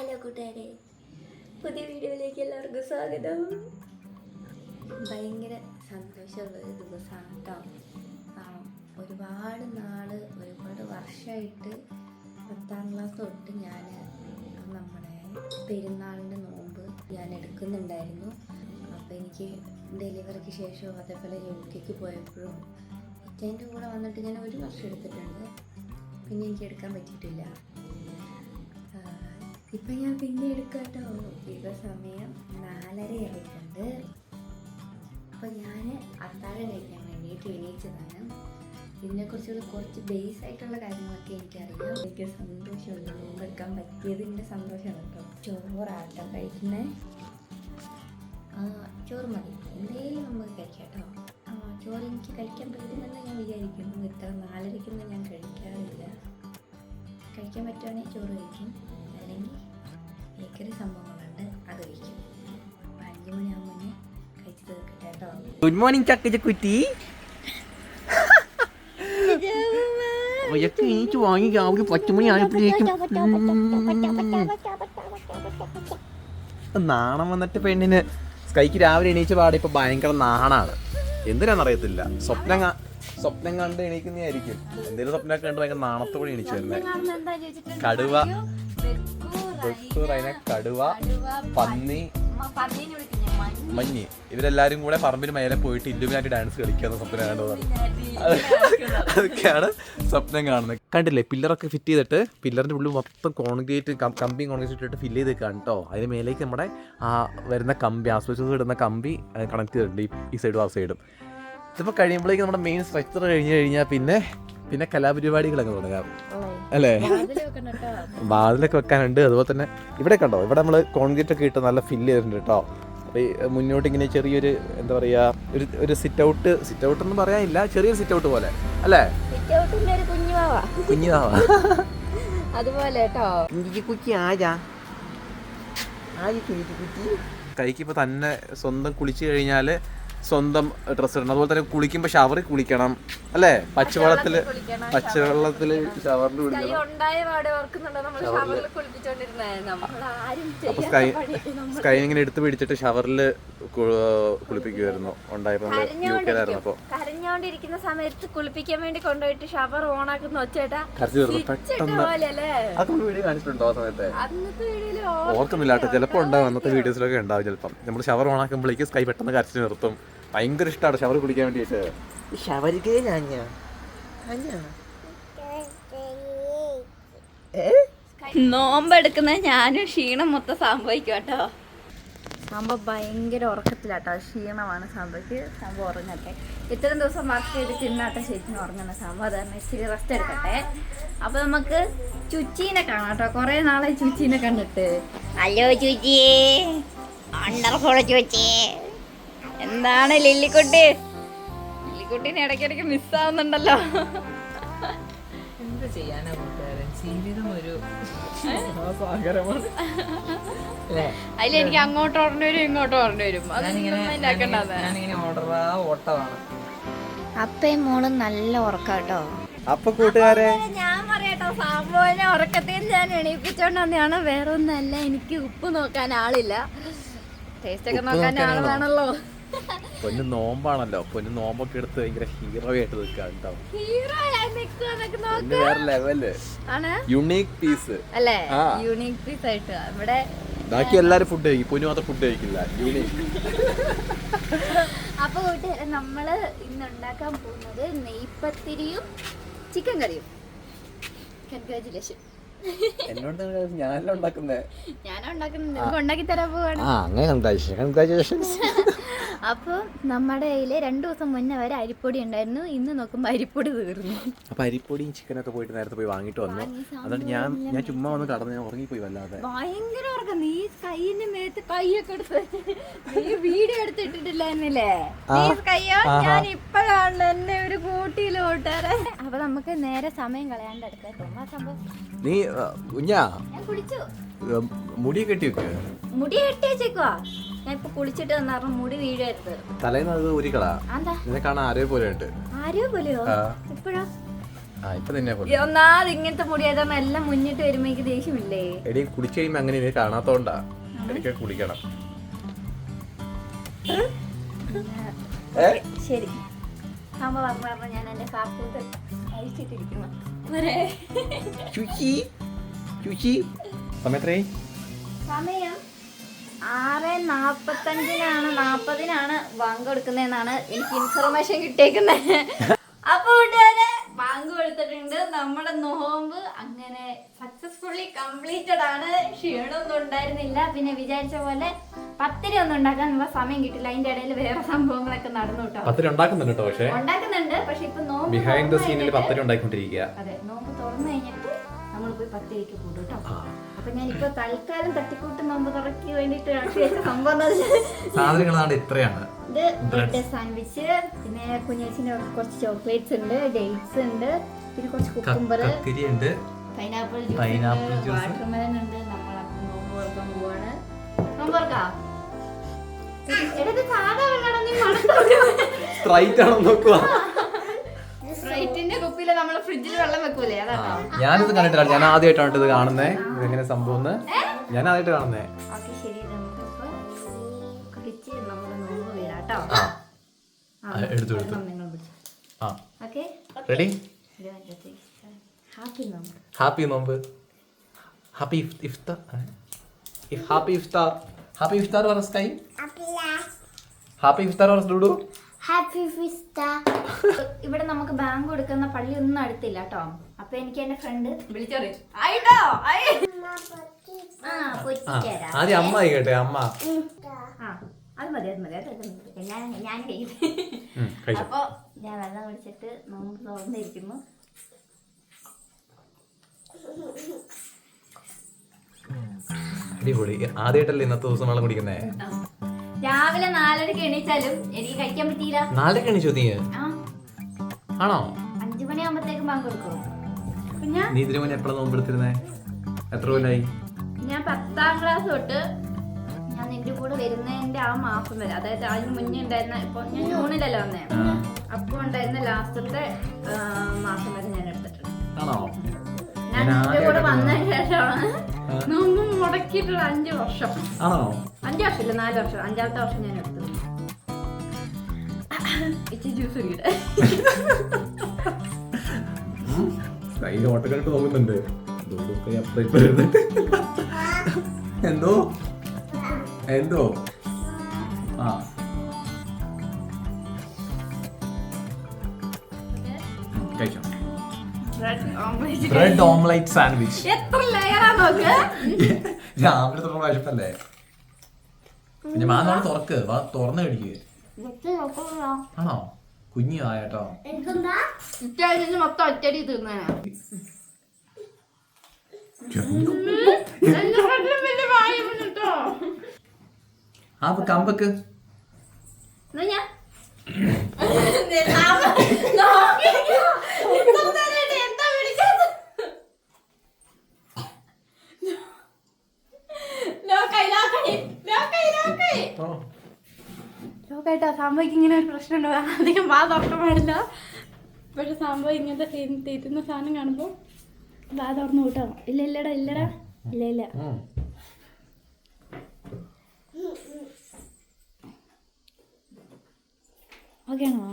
Hello കൂട്ടുകാരെ പുതിയ വീഡിയോയിലേക്ക് എല്ലാവർക്കും സ്വാഗതം. ഭയങ്കര സന്തോഷമുള്ള ഒരു ദിവസമാണ് കേട്ടോ ഒരുപാട് നാൾ ഒരുപാട് വർഷമായിട്ട് പത്താം ക്ലാസ് തൊട്ട് ഞാൻ നമ്മുടെ പെരുന്നാളിന്റെ നോമ്പ് ഞാൻ എടുക്കുന്നുണ്ടായിരുന്നു. അപ്പോൾ എനിക്ക് ഡെലിവറിക്ക് ശേഷവും അതേപോലെ യു കെക്ക് പോയപ്പോഴും എന്റെ കൂടെ വന്നിട്ട് ഞാൻ ഒരു വർഷം എടുത്തിട്ടുണ്ട്. പിന്നെ എനിക്ക് എടുക്കാൻ പറ്റിയിട്ടില്ല. ഇപ്പം ഞാൻ പിന്നെ എടുക്കാട്ടോ. ഇപ്പൊ സമയം നാലര ആയിട്ടുണ്ട്. അപ്പോൾ ഞാൻ അത്താഴം കഴിക്കാൻ വേണ്ടിയിട്ട് എണീച്ചതാണ്. ഇതിനെക്കുറിച്ചുള്ള കുറച്ച് ബേസ് ആയിട്ടുള്ള കാര്യങ്ങളൊക്കെ എനിക്കറിയാം. എനിക്ക് സന്തോഷമുണ്ട്. നോമ്പെടുക്കാൻ പറ്റിയതിന്റെ സന്തോഷമാണ് കേട്ടോ. ചോറാട്ടം കഴിക്കുന്നത് ചോറ് മതി. എന്തെങ്കിലും നമുക്ക് കഴിക്കാം കേട്ടോ. ചോറ് എനിക്ക് കഴിക്കാൻ പറ്റുമെന്ന് ഞാൻ വിചാരിക്കുന്നു. ഇത്ര നാലരയ്ക്കൊന്നും ഞാൻ കഴിക്കാറില്ല. കഴിക്കാൻ പറ്റുവാണെങ്കിൽ ചോറ് കഴിക്കും. ബേക്കറി സംഭവങ്ങളുണ്ട് അത് കഴിക്കും അപ്പം അഞ്ച് മണിയാകുമ്പോൾ മുന്നേ കഴിച്ചു തീർക്കട്ടെ കേട്ടോ ഗുഡ് മോർണിംഗ് ചക്കച്ചക്കുറ്റി ഒയക്ക് എനിക്ക് വാങ്ങി രാവിലെ പത്ത് മണി ആയപ്പോഴേക്കും നാണം വന്നിട്ട് പെണ്ണിന് സ്കൈക്ക് രാവിലെ എണീച്ച പാടെ ഇപ്പൊ ഭയങ്കര നാണാണ് എന്തിനാന്നറിയത്തില്ല സ്വപ്നം സ്വപ്നം കണ്ട് എണീക്കുന്നതായിരിക്കും എന്തെങ്കിലും സ്വപ്നം കണ്ട് ഭയങ്കര നാണത്തോടെ എണീച്ചു വരുന്നത് കടുവ വെക്കൂർ അതിനെ കടുവ പന്നി. മഞ്ഞി. ഇവരെല്ലാരും കൂടെ പറമ്പിൽ മേലെ പോയിട്ട് ഇല്ലുമിനാറ്റി ഡാൻസ് കളിക്കുന്ന സ്വപ്നം കാണുന്നത് അതൊക്കെയാണ് സ്വപ്നം കാണുന്നത്. കണ്ടില്ലേ പില്ലറൊക്കെ ഫിറ്റ് ചെയ്തിട്ട് പില്ലറിന്റെ ഉള്ളിൽ മൊത്തം കോൺക്രീറ്റ് കമ്പി കോൺക്രീറ്റ് ഇട്ടിട്ട് ഫില്ല് ചെയ്തേക്കാണ് കേട്ടോ അതിന് മേലേക്ക് നമ്മുടെ ആ വരുന്ന കമ്പി ആസ്വദിച്ചത് ഇടുന്ന കമ്പി കണക്ട് ചെയ്തിട്ടുണ്ട് ഈ- ഈ സൈഡും ആ സൈഡും ഇതിപ്പോൾ കഴിയുമ്പോഴേക്കും നമ്മുടെ മെയിൻ സ്ട്രക്ചർ കഴിഞ്ഞു കഴിഞ്ഞാൽ പിന്നെ പിന്നെ കലാപരിപാടികളൊക്കെ തുടങ്ങാം. അല്ലേ? വാതിലൊക്കെ വെക്കാനുണ്ട്. അതുപോലെ തന്നെ ഇവിടെ കണ്ടോ? ഇവിടെ നമ്മൾ കോൺക്രീറ്റ് ഒക്കെ ഇട്ട് നല്ല ഫില്ല് ചെയ്തിട്ടുണ്ട് കേട്ടോ. അപ്പോൾ ഈ മുന്നോട്ട് ഇങ്ങനെ ചെറിയൊരു എന്താ പറയുക ഒരു ഒരു സിറ്റ് ഔട്ട് സിറ്റ് ഔട്ട് എന്ന് പറയാനില്ല ചെറിയൊരു സിറ്റ് ഔട്ട് പോലെ. അല്ലേ? കുഞ്ഞുവാ ഒരു കുഞ്ഞുവാവ കുഞ്ഞിതാവാ അതുപോലെ കൈക്ക് ഇപ്പൊ തന്നെ സ്വന്തം കുളിച്ചു കഴിഞ്ഞാൽ സ്വന്തം ഡ്രസ്സ് ഇടണം. അതുപോലെ തന്നെ കുളിക്കുമ്പോൾ ഷവറിൽ കുളിക്കണം. അല്ലേ? പച്ചവെള്ളത്തിൽ പച്ചവെള്ളത്തിൽ ഷവറിൽ കുളിക്കണം. സ്കൈ സ്കൈ ഇങ്ങനെ എടുത്തു പിടിച്ചിട്ട് ഷവറിൽ കുളിപ്പിക്കുമായിരുന്നു ഉണ്ടായപ്പോൾ നമ്മൾ യു കെയിലായിരുന്നു അപ്പോൾ കരഞ്ഞോണ്ടിരിക്കുന്ന സമയത്ത് കുളിപ്പിക്കാൻ വേണ്ടി കൊണ്ടുപോയിട്ട് ഷവർ ഓണാക്കുന്ന ഒച്ചേട്ടാ കരച്ചു തീർന്നു. പെട്ടെന്ന്. പോലെ അല്ലേ അതൊക്കെ വീഡിയോ കാണിച്ചിട്ടുണ്ടോ ആ സമയത്ത്? അന്നത്തെ വീഡിയോയിൽ ഓർക്കുന്നില്ല. കേട്ടോ. ചിലപ്പോൾ ഉണ്ടാവും. അന്നത്തെ വീഡിയോസിലൊക്കെ ഉണ്ടാവും ചിലപ്പം. നമ്മൾ ഷവർ ഓൺ ആക്കുമ്പോഴേക്ക് സ്കൈ പെട്ടെന്ന് കരച്ചു നിർത്തും. ഭയങ്കര ഇഷ്ടമാണ് ഷവർ കുളിക്കാൻ വേണ്ടിയിട്ട്. ഷവരിക്കേ ഞാഞ്ഞ നോമ്പെടുക്കുന്ന ഞാനും ക്ഷീണം മൊത്തം സംഭവിക്കും കേട്ടോ. സംഭവം ഭയങ്കര ഉറക്കത്തിലാട്ടോ. ക്ഷീണമാണ് സംഭവിക്ക്. സംഭവം ഉറങ്ങട്ടെ. ഇത്രയും ദിവസം വർക്ക് ചെയ്ത് തിന്നാട്ടെ ശരിക്കും ഉറങ്ങുന്ന സംഭവം അതാണ് ഇച്ചിരി റെസ്റ്റ് എടുക്കട്ടെ. അപ്പൊ നമുക്ക് ചുച്ചീനെ കാണാം കേട്ടോ. കുറെ നാളെ ചുച്ചീനെ കണ്ടിട്ട്. ഹലോ ചുച്ചിയേ. അണ്ടർഫോള ചുച്ചിയേ. എന്താണ് ലില്ലിക്കുട്ടി? ലില്ലിക്കുട്ടീനെ ഇടയ്ക്കിടയ്ക്ക് മിസ്സാവുന്നുണ്ടല്ലോ എന്ത് ചെയ്യാനാ കൂട്ടുകാരൻ ജീവിതം ഒരു അതിൽ എനിക്ക് അങ്ങോട്ട് ഓടേണ്ടി വരും ഇങ്ങോട്ട് ഓടേണ്ടി വരും. ഞാനിങ്ങനെ അതൊന്നും ഞാനിങ്ങനെ ഓർഡറാ ഓട്ടമാണ്. അപ്പയും മോളും നല്ല ഉറക്കാട്ടോ അപ്പൊ കൂട്ടുകാരെ? ഞാൻ പറയട്ടോ സാമ്പോനെ ഉറക്കത്തിൽ ഞാൻ എണീപ്പിച്ചോണ്ട് വന്നതാണ് വേറെ ഒന്നല്ല എനിക്ക് ഉപ്പ് നോക്കാൻ ആളില്ല. ടേസ്റ്റ് ഒക്കെ നോക്കാൻ ആൾ വേണല്ലോ പൊന്ന് നോമ്പാണല്ലോ. പൊന്നു നോമ്പൊക്കെ എടുത്ത് ഭയങ്കര ഹീറോ ആയിട്ട് നോക്ക്. വേറെ ലെവൽ യുണീക് പീസ് അല്ലേ? യുണീക് പീസ് ആയിട്ട്. ഇവിടെ ബാക്കി എല്ലാരും ഫുഡ് കഴിക്കും. പൊന്നു മാത്രം ഫുഡ് കഴിക്കില്ല. യുണീക് അപ്പൊ കൂട്ടുകാരെ നമ്മൾ ഇന്ന് ഉണ്ടാക്കാൻ പോകുന്നത് നെയ്പത്തിരിയും ചിക്കൻ കറിയും. കൺഗ്രാചുലേഷൻ എന്നോട് ഞാനല്ല ഉണ്ടാക്കുന്നേ? ഉണ്ടാക്കുന്നുണ്ട് നിങ്ങൾക്ക് ഉണ്ടാക്കി തരാൻ പോവാണ്. അങ്ങനെ കൺഗ്രാജുലേഷൻസ് അപ്പോൾ നമ്മുടെ കയ്യിൽ രണ്ടു ദിവസം മുന്നേ വരെ അരിപ്പൊടി ഉണ്ടായിരുന്നു. ഇന്ന് നോക്കുമ്പോൾ അരിപ്പൊടി തീർന്നു. അപ്പൊ അരിപ്പൊടിയും ചിക്കനൊക്കെ പോയിട്ട് നേരത്തെ പോയി വാങ്ങിട്ട് വന്നു. അതുകൊണ്ട് ഞാൻ ഞാൻ ചുമ്മാ വന്ന് കടന്ന് ഞാൻ ഉറങ്ങിപ്പോയി വല്ലാതെ. ഭയങ്കര ഉറക്കം. നീ കൈയിന്റെ മേത്ത് കൈയൊക്കെ എടുത്ത് നീ വീഡിയോ എടുത്തിട്ടിട്ടില്ലായിരുന്നില്ലേ നീ കയ്യോ? ഞാൻ ഇപ്പോഴാണ് എന്നെ ഒരു കൂട്ടിയിലോട്ട് അപ്പൊ നമുക്ക് നേരെ സമയം കളയാണ്ട് സംഭവം? നീ കുഞ്ഞാ മുടി കെട്ടി വെക്ക്. മുടി കെട്ടി വെച്ചേക്കുവാ? ഞാൻ ഇപ്പൊ കുളിച്ചിട്ട് വന്ന കാരണം മുടി വീഴരുത്. തലേന്ന് അത് ഉരിക്കളാ നിന്നെ കാണാൻ ആരോ പോലെ ഉണ്ട് ആരോ പോലെയോ? ഇപ്പഴോ? ഒന്നാമത് ഇങ്ങനത്തെ മുടിയായതാണ് എല്ലാം മുന്നിട്ട് വരുമ്പോ എനിക്ക് ദേഷ്യമില്ലേ? എടി കുടിച്ചു കഴിയുമ്പോ അങ്ങനെ ഇത് കാണാത്തോണ്ടാ. എനിക്ക് കുളിക്കണം? ശരി. അമ്മ പറഞ്ഞു പറഞ്ഞു ഞാൻ എന്റെ കാക്കൂട്ട് സമയത്രേ. സമയം? ആറ് നാപ്പത്തഞ്ചിനാണ് നാപ്പതിനാണ് വാങ്ക് കൊടുക്കുന്നതെന്നാണ് എനിക്ക് ഇൻഫർമേഷൻ കിട്ടിയേക്കുന്നത്. അപ്പൊ കൂട്ടുകാരെ വാങ്ക് കൊടുത്തിട്ടുണ്ട് നമ്മുടെ നോമ്പ് അങ്ങനെ സക്സസ്ഫുള്ളി കംപ്ലീറ്റഡ് ആണ്. ക്ഷീണമൊന്നും ഉണ്ടായിരുന്നില്ല. പിന്നെ വിചാരിച്ച പോലെ പത്തിരി ഒന്നും ഉണ്ടാക്കാനുള്ള സമയം കിട്ടില്ല. അതിന്റെ ഇടയിൽ വേറെ സംഭവങ്ങളൊക്കെ നടന്നു കേട്ടോ. പത്തിരി ഉണ്ടാക്കുന്നുണ്ട് കേട്ടോ പക്ഷേ. ഉണ്ടാക്കുന്നുണ്ട്. പക്ഷെ ഇപ്പൊ നോമ്പ് ബിഹൈൻഡ് ദ സീനിൽ പത്തിരി ഉണ്ടാക്കിക്കൊണ്ടിരിക്കുക അതെ നോമ്പ് തുറന്നു കഴിഞ്ഞിട്ട് നമ്മൾ പോയി പത്തിരിക്ക് കൂടും കേട്ടോ. ആ. അപ്പൊ ഞാൻ ഇപ്പൊ തൽക്കാലം തട്ടിക്കൂട്ട് നോമ്പ് തുറക്കി വേണ്ടിട്ട് സംഭവം സാധനങ്ങളാണ് ഇത്രയാണ്. ഇത് ബ്രെഡ് സാൻഡ്വിച്ച് പിന്നെ കുഞ്ഞേച്ചിന്റെ കുറച്ച് ചോക്ലേറ്റ്സ് ഉണ്ട് ഡേറ്റ്സ് ഉണ്ട് പിന്നെ കുറച്ച് കുക്കുംബർ ഉണ്ട്. Pineapple pineapple juice. വാട്ടർമെലൻ ഉണ്ട് നമ്മൾ നോമ്പ് തുറക്കാൻ പോവാണ്. നോമ്പ് തുറക്കാം? എടത് സാധാ വെള്ളം നീ സ്ട്രൈറ്റ് ആണോ നോക്കുക ഞാനിത് കണ്ടിട്ടില്ല. ഞാൻ ആദ്യമായിട്ടാണ് ഇത് കാണുന്നേ. ഇതെങ്ങനെ സംഭവം ഞാൻ ആദ്യമായിട്ട് കാണുന്നേ. എടുത്തു, എടുത്തു. നിങ്ങൾ പിടിച്ചു ആ. റെഡി ഹാപ്പി നോമ്പ്. Happy iftar happy iftar happy iftar happy iftar Dudu happy ഫിസ്റ്റ ഇവിടെ നമുക്ക് ബാങ്ക് കൊടുക്കുന്ന പള്ളി ഒന്നും അടുത്തില്ല കേട്ടോ അപ്പൊ എനിക്ക് എന്റെ ഫ്രണ്ട് ആദ്യം അമ്മ ആയിക്കട്ടെ അമ്മ. ആ അത് മതി അത് മതി. ഞാൻ ഞാൻ അപ്പൊ ഞാൻ വെള്ളം കുടിച്ചിട്ട് നോമ്പ് തുറന്നിരിക്കുന്നു. അടിപൊളി. ആദ്യമായിട്ടല്ലേ ഇന്നത്തെ ദിവസം വെള്ളം കുടിക്കുന്നേ? രാവിലെ നാലരക്ക് എണീച്ചാലും എനിക്ക് കഴിക്കാൻ പറ്റിയില്ല. നാലര എണീച്ചോ നീ? ആണോ? അഞ്ചു മണിയാകുമ്പത്തേക്കും ബാങ്ക് കൊടുക്കും. ഞാൻ നീ ഇതിനു മുന്നേ എപ്പോഴാണ് നോമ്പെടുത്തിരുന്നേ എത്ര കൊല്ലായി? ഞാൻ പത്താം ക്ലാസ് തൊട്ട് ഞാൻ നിന്റെ കൂടെ വരുന്നതിന്റെ ആ മാസം വരെ അതായത് അതിന് മുന്നേ ഉണ്ടായിരുന്ന ഇപ്പൊ ഞാൻ ജൂണിലല്ലേ വന്നേ. അപ്പൊ ഉണ്ടായിരുന്ന ലാസ്റ്റത്തെ മാസം വരെ ഞാൻ എടുത്തിട്ടുണ്ട്. ഞാൻ നിന്റെ കൂടെ വന്ന വന്നതിന് ശേഷമാണ് മുടക്കിയിട്ടുള്ള അഞ്ച് വർഷം. ആണോ? അഞ്ച് വർഷമില്ല നാല് വർഷം. അഞ്ചാമത്തെ വർഷം ഞാൻ എടുത്തു. ഇച്ചി ജ്യൂസ് കുടിക്കട്ടെ. കയ്യിൽ ഓട്ടക്കണ്ടിട്ട് നോക്കുന്നുണ്ട്. എന്തോ? എന്തോ? Bread omelette sandwich. എത്ര ലെയറാണ് നോക്ക്? രാവിലെ തുറന്ന വിശപ്പല്ലേ പിന്നെ മാ നാളെ തുറക്ക്. വാ തുറന്ന് കടിക്കുക ആണോ? കുഞ്ഞു ആയട്ടോ ഇറ്റാലിന് മൊത്തം ഒറ്റടി ആ കമ്പക്ക്. എന്നാ ഞാൻ നോക്കിയിരിക്കുവാ. ഇത്ര നേരായിട്ട് എന്താ വിളിച്ചത്? ലോക്കായി, ലോക്കായി, ലോക്കായിട്ടോ സാമ്പയ്ക്ക് ഇങ്ങനെ ഒരു പ്രശ്നമുണ്ടോ. അധികം വാ തുറക്കാൻ പാടില്ല. പക്ഷെ സംഭവം ഇങ്ങനത്തെ സീൻ തീറ്റുന്ന സാധനം കാണുമ്പോൾ വാ തുറന്നു കൂട്ടാ ഇല്ല ഇല്ലടാ ഇല്ലടാ. ഇല്ല ഇല്ല. ഓക്കെ ആണോ?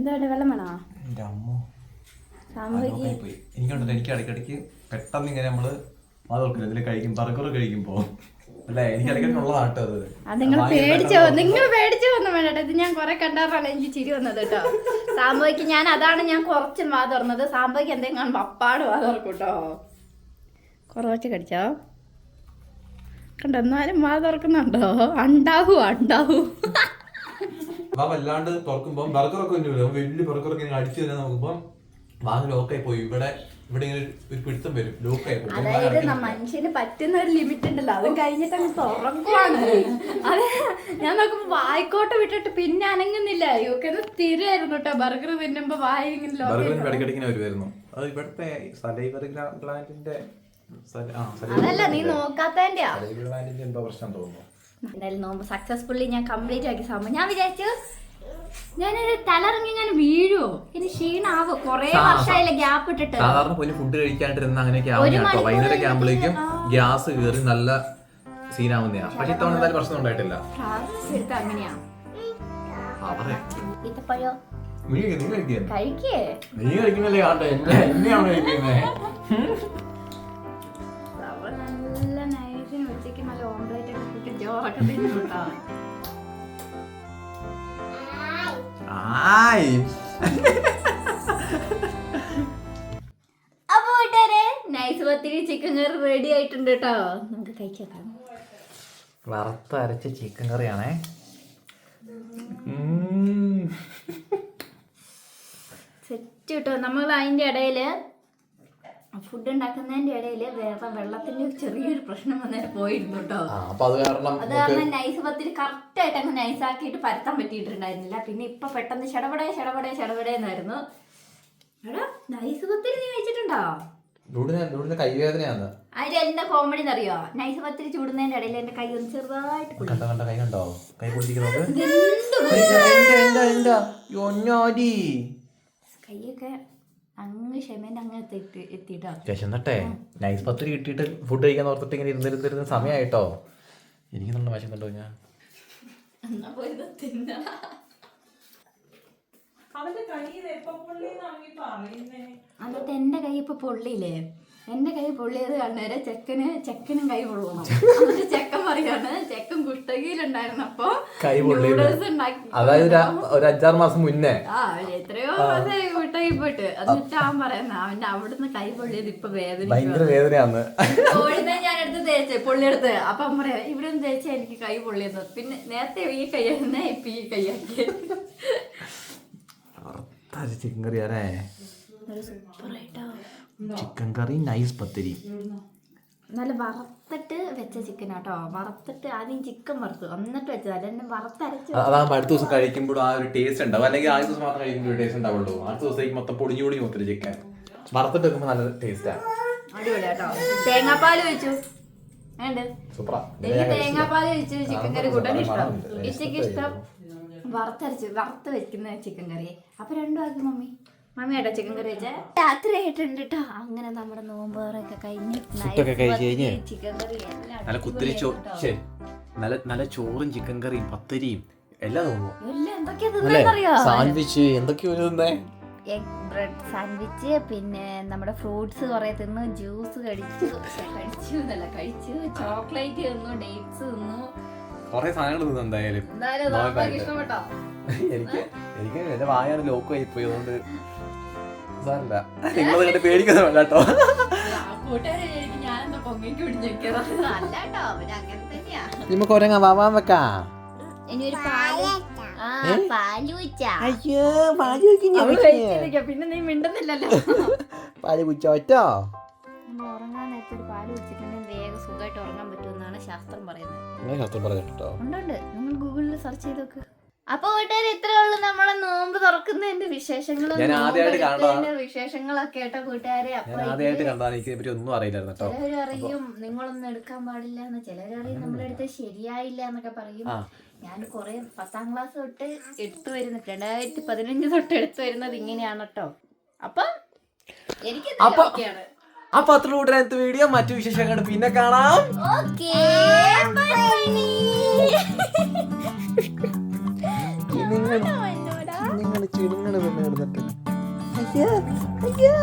എന്താ വേണ്ടേ വെള്ളം വേണോ? എനിക്കുണ്ടല്ലോ എനിക്ക് ഇടയ്ക്കിടയ്ക്ക് പെട്ടെന്ന് ഇങ്ങനെ നമ്മൾ ഇതിൽ കഴിക്കും ബർഗർ കഴിക്കുമ്പോ. അല്ലേ? എനിക്ക് ഇടയ്ക്കിടയ്ക്ക് ഉള്ളതാട്ടോ അത്. നിങ്ങൾ പേടിച്ചു നിങ്ങൾ പേടിച്ചു വന്നു വേണ്ട ഇത് ഞാൻ കുറെ കണ്ടാറാണ് എനിക്ക് ചിരി വന്നത് കേട്ടോ. സാമ്പയ്ക്ക് ഞാൻ അതാണ് ഞാൻ കുറച്ച് വാ തുറന്നത്. സാമ്പയ്ക്ക് എന്തെങ്കിലും കാണുമ്പോൾ അപ്പാട് വാ തുറക്കും കേട്ടോ. കുറച്ച് കടിച്ചോ? കണ്ടോ എന്നാലും വാ തുറക്കുന്നുണ്ടോ? ഉണ്ടാവൂ ഉണ്ടാവൂ. വാ വല്ലാണ്ട് തുറക്കുമ്പോൾ ബർഗർ ഒക്കെ വലിയ ബർഗർ ഒക്കെ ഇങ്ങനെ അടിച്ചു തന്നെ നോക്കുമ്പോൾ വാങ്ങ ലോക്കായി പോയി. ഇവിടെ ഇവിടെ ഇങ്ങനെ ഒരു- പിടുത്തം വരും. ലോക്കായി. അതായത് മനുഷ്യന് പറ്റുന്ന ഒരു ലിമിറ്റ് ഉണ്ടല്ലോ. അതും കഴിഞ്ഞിട്ട് അങ്ങ് തുറക്കുവാണ്. അതെ ഞാൻ നോക്കുമ്പോ വായിക്കോട്ട് വിട്ടിട്ട് പിന്നെ അനങ്ങുന്നില്ല. യുക്കെ സ്ഥിരമായിരുന്നു കേട്ടോ ബർഗർ തിന്നുമ്പോ വായ ഇങ്ങനെ വരുമായിരുന്നു അത് ഇവിടുത്തെ സലൈവർ ഗ്ലാൻഡിന്റെ അതല്ല നീ നോക്കാത്തതിന്റെ എന്തോ പ്രശ്നം തോന്നുന്നു. എന്തായാലും നോമ്പ് സക്സസ്ഫുള്ളി ഞാൻ കംപ്ലീറ്റ് ആക്കി സാമ്പോ ഞാൻ വിചാരിച്ചു ഞാനൊരു തലറിങ്ങി ഞാൻ വീഴുവോ? ഇനി ക്ഷീണാവോ? കൊറേ വർഷമായില്ല ഗ്യാപ്പ് ഇട്ടിട്ട്. സാധാരണ പോലും ഫുഡ് കഴിക്കാണ്ടിരുന്ന അങ്ങനെയൊക്കെ ആവുന്ന വൈകുന്നേരം ആകുമ്പോഴേക്കും ഗ്യാസ് കയറി നല്ല സീനാവുന്നയാ പക്ഷെ ഇത്തവണ എന്തായാലും പ്രശ്നം ഉണ്ടായിട്ടില്ല. അങ്ങനെയാ. ഈത്തപ്പഴോ നീ കഴിക്കുന്നല്ലേ ആട്ടെ എന്നെ എന്നെയാണ് കഴിക്കുന്നത് ജോറൊക്കെ തിന്നിട്ടുണ്ടോ ആയ്. അപ്പൊ വീട്ടുകാരെ nice pathiri chicken curry ready ആയിട്ടുണ്ട് കേട്ടോ നമുക്ക് കഴിച്ചേക്കാം വറുത്തരച്ച ചിക്കൻ കറിയാണേ സെറ്റ് കിട്ടോ നമ്മൾ അതിന്റെ ഇടയിൽ ഫുഡ് ഉണ്ടാക്കുന്നതിന്റെ ഇടയിൽ വേറെ വെള്ളത്തിന്റെ ഒരു ചെറിയൊരു പ്രശ്നം വന്നിട്ട് പോയിരുന്നു കേട്ടോ അത് കാരണം നൈസ് പത്തിരി കറക്റ്റ് ആയിട്ട് അങ്ങ് നൈസ് ആക്കിയിട്ട് പരത്താൻ പറ്റിയിട്ടുണ്ടായിരുന്നില്ല. പിന്നെ ഇപ്പൊ പെട്ടെന്ന് ചടപടേ ചടപടേ ചെടപടേന്നായിരുന്നു എടാ നൈസ് പത്തിരി നീ കഴിച്ചിട്ടുണ്ടോ? കൈവേദനയാണ് അതിൽ കോമഡി എന്നറിയോ? നൈസ് പത്തിരി ചൂടുന്നതിന്റെ ഇടയിൽ എന്റെ കൈ ഒന്ന് ചെറുതായിട്ട്. കണ്ട കണ്ട കൈ കണ്ടോ? കൈ ഇതെന്ത് കൈയൊക്കെ അങ്ങ് ക്ഷമേന്റെ അങ്ങ് എത്തി എത്തിട്ടോ വിശന്നട്ടെ നൈസ് പത്തിരി കിട്ടിയിട്ട് ഫുഡ് കഴിക്കാൻ ഓർത്തിട്ട് ഇങ്ങനെ ഇരുന്നിരുന്നിരുന്ന സമയമായിട്ടോ എനിക്ക് നല്ല വിശന്നുണ്ടോ ഞാൻ എന്നിട്ട് എന്റെ കൈ ഇപ്പൊ പൊള്ളിയില്ലേ? എന്റെ കൈ പൊള്ളിയത് കണ്ടേരെ ചെക്കന് ചെക്കനും കൈ പൊള്ളണം. എന്നിട്ട് ചെക്കൻ പറയാണ് ചെക്കൻ കുട്ടകയിലുണ്ടായിരുന്നപ്പോ കൈ പൊള്ളിയത്. ഉണ്ടാക്കി അതായത് ഒരു അഞ്ചാറ് മാസം മുന്നേ. ആ എത്രയോ ദിവസമായി കുട്ടകി പോയിട്ട് എന്നിട്ട് അവൻ പറയുന്ന അവന്റെ അവിടുന്ന് കൈ പൊള്ളിയത് ഇപ്പൊ വേദന ഭയങ്കര വേദനയാന്ന് കോഴിനെ ഞാൻ എടുത്ത് തേച്ച് പൊള്ളിയെടുത്ത്. അപ്പൊ അവൻ പറയാ ഇവിടെ നിന്ന് തേച്ച എനിക്ക് കൈ പൊള്ളിയെന്ന്. പിന്നെ നേരത്തെ ഈ കൈയായിരുന്നേ ഇപ്പൊ ഈ കൈയാക്കി? ചിക്കൻ കറി ആരേ സൂപ്പർ ആയിട്ടോ. Chicken curry nice pathiri. നല്ല വറുത്തിട്ട് വെച്ച ചിക്കൻ ആട്ടോ. വറുത്തിട്ട് ആദ്യം ചിക്കൻ വറുത്തു. എന്നിട്ട് വെച്ചത്. അല്ലെങ്കിൽ വറുത്തരച്ച് അതാകുമ്പോൾ അടുത്ത ദിവസം കഴിക്കുമ്പോഴും ആ ഒരു ടേസ്റ്റ് ഉണ്ടാവും. അല്ലെങ്കിൽ ആദ്യ ദിവസം മാത്രം കഴിക്കുമ്പോൾ ടേസ്റ്റ് ഉണ്ടാവുള്ളൂ. അടുത്ത ദിവസത്തേക്ക് മൊത്തം പൊടിഞ്ഞു പൊടിഞ്ഞു മൊത്തം ചിക്കൻ വറുത്തിട്ട് വെക്കുമ്പോൾ നല്ല ടേസ്റ്റാണ് അടിപൊളി കേട്ടോ തേങ്ങാപ്പാൽ സൂപ്പറാ എനിക്ക് തേങ്ങാപ്പാൽ വെച്ച് ചിക്കൻ കറി കൂട്ടാൻ ഇഷ്ടം. ഇഷ്ടം വറുത്തരച്ച് വറുത്ത് വെക്കുന്ന ചിക്കൻ കറി. അപ്പൊ രണ്ടും ആക്കി മമ്മി? മമ്മി ഏട്ടാ ചിക്കൻ കറി വെച്ചേ? രാത്രി ആയിട്ടുണ്ട് കേട്ടോ അങ്ങനെ നമ്മുടെ നോമ്പോറൊക്കെ കഴിഞ്ഞ് ഫുഡൊക്കെ കഴിച്ച് കഴിഞ്ഞ് ചിക്കൻ കറി നല്ല കുത്തിരി ചോ ശരി. നല്ല നല്ല ചോറും ചിക്കൻ കറിയും പത്തരിയും എല്ലാം തോന്നുന്നു സാൻഡ്വിച്ച് എന്തൊക്കെയോ തിന്നേ? എഗ് ബ്രെഡ് സാൻഡ്വിച്ച് പിന്നെ നമ്മുടെ ഫ്രൂട്ട്സ് കുറെ തിന്നു ജ്യൂസ് കഴിച്ചു കഴിച്ചു എന്നല്ല കഴിച്ചു. ചോക്ലേറ്റ് തിന്നു ഡേറ്റ്സ് തിന്നു. കുറെ സാധനങ്ങൾ തിന്നു എന്തായാലും? എന്തായാലും ഇഷ്ടപ്പെട്ടോ? എനിക്ക് എനിക്ക് എന്റെ വായാണ് ലോക്ക് ആയി പോയി അതുകൊണ്ട് സാരല്ല. നിങ്ങളത് കണ്ട് പേടിക്കുന്നത് വേണ്ട കേട്ടോ. നമുക്ക് ഒരങ്ങ വാവാൻ വെക്കാ. അയ്യോ പിന്നെ നീ മിണ്ടുന്നില്ലല്ലോ. പാൽ കുച്ചോറ്റോ ഉറങ്ങാൻ നേരത്തെ ഒരു പാൽ കുടിച്ചിട്ടുണ്ടെങ്കിൽ വേഗം സുഖമായിട്ട് ഉറങ്ങാൻ പറ്റുമെന്നാണ് ശാസ്ത്രം പറയുന്നത്. ശാസ്ത്രം ഉണ്ടുണ്ട് നിങ്ങൾ ഗൂഗിളിൽ സെർച്ച് ചെയ്ത് നോക്ക്. അപ്പൊ വീട്ടുകാർ ഇത്രേ ഉള്ളൂ നമ്മളെ നോമ്പ് തുറക്കുന്നതിന്റെ വിശേഷങ്ങളും ഞാൻ ആദ്യമായിട്ട്. എടുത്തതിന്റെ വിശേഷങ്ങളൊക്കെ കേട്ടോ കൂട്ടുകാരെ. ഞാൻ ആദ്യമായിട്ട് കണ്ടതാണ്. എനിക്ക് പറ്റി ഒന്നും അറിയില്ലായിരുന്നു കേട്ടോ. ചിലരറിയും നിങ്ങളൊന്നും എടുക്കാൻ പാടില്ല എന്ന്. ചിലരറിയും നമ്മളെടുത്ത് ശരിയായില്ല എന്നൊക്കെ പറയും. ഞാൻ കുറെ പത്താം ക്ലാസ് തൊട്ട് എടുത്തു വരുന്നത് രണ്ടായിരത്തി പതിനഞ്ച് തൊട്ട് എടുത്തു വരുന്നത് ഇങ്ങനെയാണ് കേട്ടോ. അപ്പൊ എനിക്ക് അപ്പൊ- അത്ര കൂട്ടനകത്ത് വീഡിയോ മറ്റു വിശേഷങ്ങൾ പിന്നെ കാണാം. ഓക്കേ നിങ്ങൾ നിങ്ങൾ വന്ന് കിടന്നിട്ട് അയ്യോ അയ്യോ.